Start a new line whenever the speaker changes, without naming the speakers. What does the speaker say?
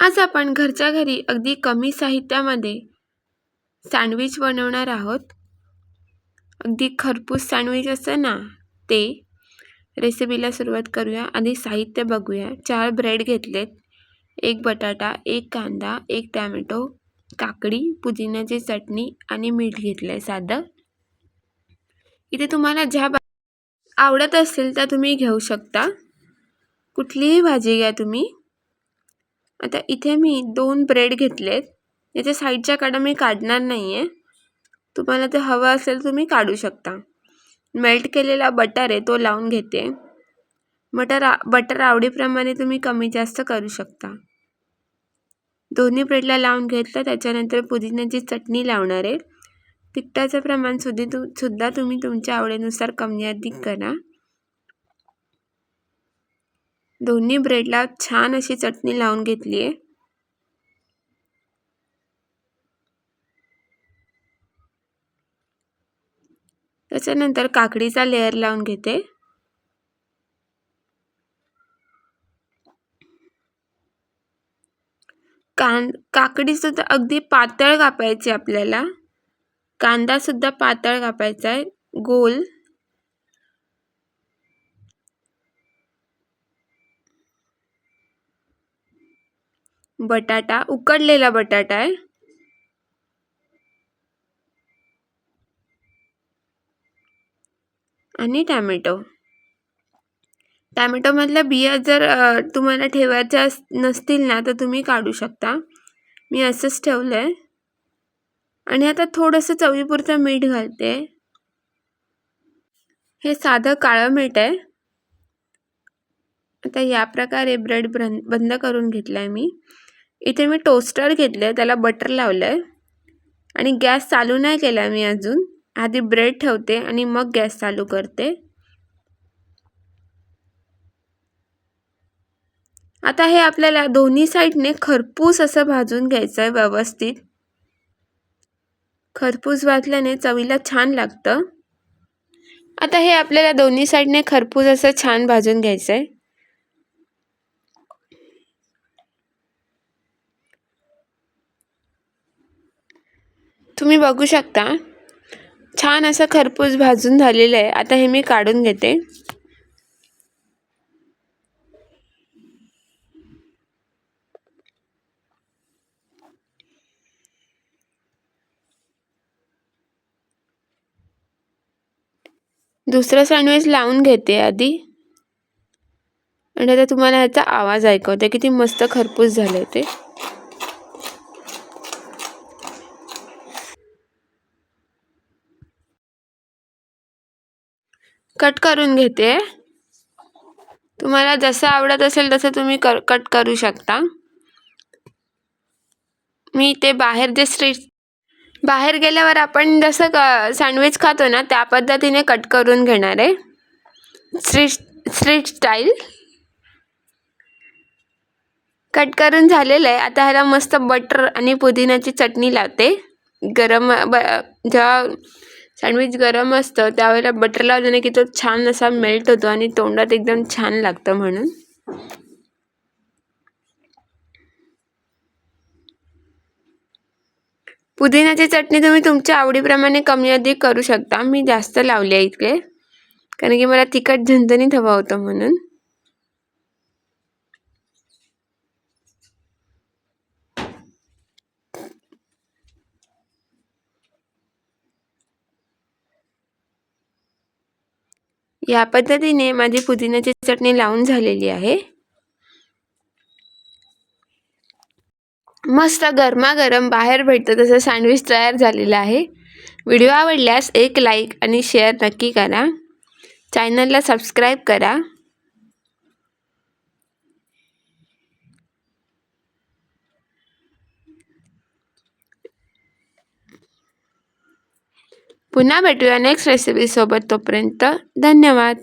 आज आपण घरच्या घरी अगदी कमी साहित्यामध्ये सँडविच बनवणार आहोत. अगदी खरपूस सँडविच असतं ना ते रेसिपीला सुरुवात करूया. आधी साहित्य बघूया. चार ब्रेड घेतलेत. एक बटाटा एक कांदा एक टॅमॅटो काकडी पुदिन्याची चटणी आणि मीठ घेतलं आहे साधं. इथे तुम्हाला ज्या आवडत असेल त्या तुम्ही घेऊ शकता. कुठलीही भाजी घ्या तुम्ही. आता इथे मी दोन ब्रेड घेतलेत. याच्या साईडच्या कडा मी काढणार नाही आहे तुम्हाला ते हवं असेल तुम्ही काढू शकता. मेल्ट केलेला बटर आहे तो लावून घेते. बटर बटर आवडीप्रमाणे तुम्ही कमी जास्त करू शकता. दोन्ही ब्रेडला लावून घेतलं त्याच्यानंतर पुदिन्याची चटणी लावणार आहे. तिखटाचं प्रमाण सुद्धा तु सुद्धा तुम्ही तुमच्या आवडीनुसार कमी अधिक करा. दोन्ही ब्रेडला छान अशी चटणी लावून घेतली आहे. त्याच्यानंतर काकडीचा लेअर लावून घेते. कां काकडीसुद्धा अगदी पातळ कापायची आपल्याला. कांदासुद्धा पातळ कापायचा आहे. गोल. बटाटा उकडलेला बटाटा आहे. आणि टॅमॅटो. टॅमॅटोमधल्या बिया जर तुम्हाला ठेवायच्या नसतील ना तर तुम्ही काढू शकता. मी असंच ठेवलं आहे आणि आता थोडंसं चवीपुरतं मीठ घालते. हे साधं काळं मीठ आहे. आता या प्रकारे ब्रेड बंद करून घेतला आहे मी. इथे मी टोस्टर घेतलं आहे त्याला बटर लावलं आहे आणि गॅस चालू नाही केला मी अजून. आधी ब्रेड ठेवते आणि मग गॅस चालू करते. आता हे आपल्याला दोन्ही साईडने खरपूस असं भाजून घ्यायचं आहे व्यवस्थित. खरपूस भाजल्याने चवीला छान लागतं. आता हे आपल्याला दोन्ही साईडने खरपूस असं छान भाजून घ्यायचं आहे तुम्ही बघू शकता. छान असं खरपूस भाजून झालेलं आहे. आता हे मी काढून घेते. दुसरं सँडविच लावून घेते आधी. आणि आता तुम्हाला ह्याचा आवाज ऐकवते. किती मस्त खरपूस झाले ते. कट करून घेते. तुम्हाला जसं आवडत असेल तसं तुम्ही कर कट करू शकता. मी ते बाहेर जे स्ट्रीट बाहेर गेल्यावर आपण जसं क सँडविच खातो ना त्या पद्धतीने कट करून घेणार आहे. Street street style. कट करून झालेलं आहे. आता ह्याला मस्त बटर आणि पुदिन्याची चटणी लावते. गरम ब जेव्हा सँडविच गरम असतं त्यावेळेला बटर लावल्याने की तो छान असा मेल्ट होतो आणि तोंडात एकदम छान लागतं म्हणून. पुदिन्याची चटणी तुम्ही तुमच्या आवडीप्रमाणे कमी अधिक करू शकता. मी जास्त लावली आहे इकडे कारण की मला तिखट झणझणीत हवा होतं म्हणून. या पद्धतीने माझी पुदिन्याची चटणी लावून झालेली आहे. मस्त गरमागरम बाहेर भेटतं तसं सँडविच तयार झालेलं आहे. व्हिडिओ आवडल्यास एक लाईक आणि शेअर नक्की करा. चॅनलला सबस्क्राईब करा. पुन्हा भेटूया नेक्स्ट रेसिपीसोबत तोपर्यंत धन्यवाद.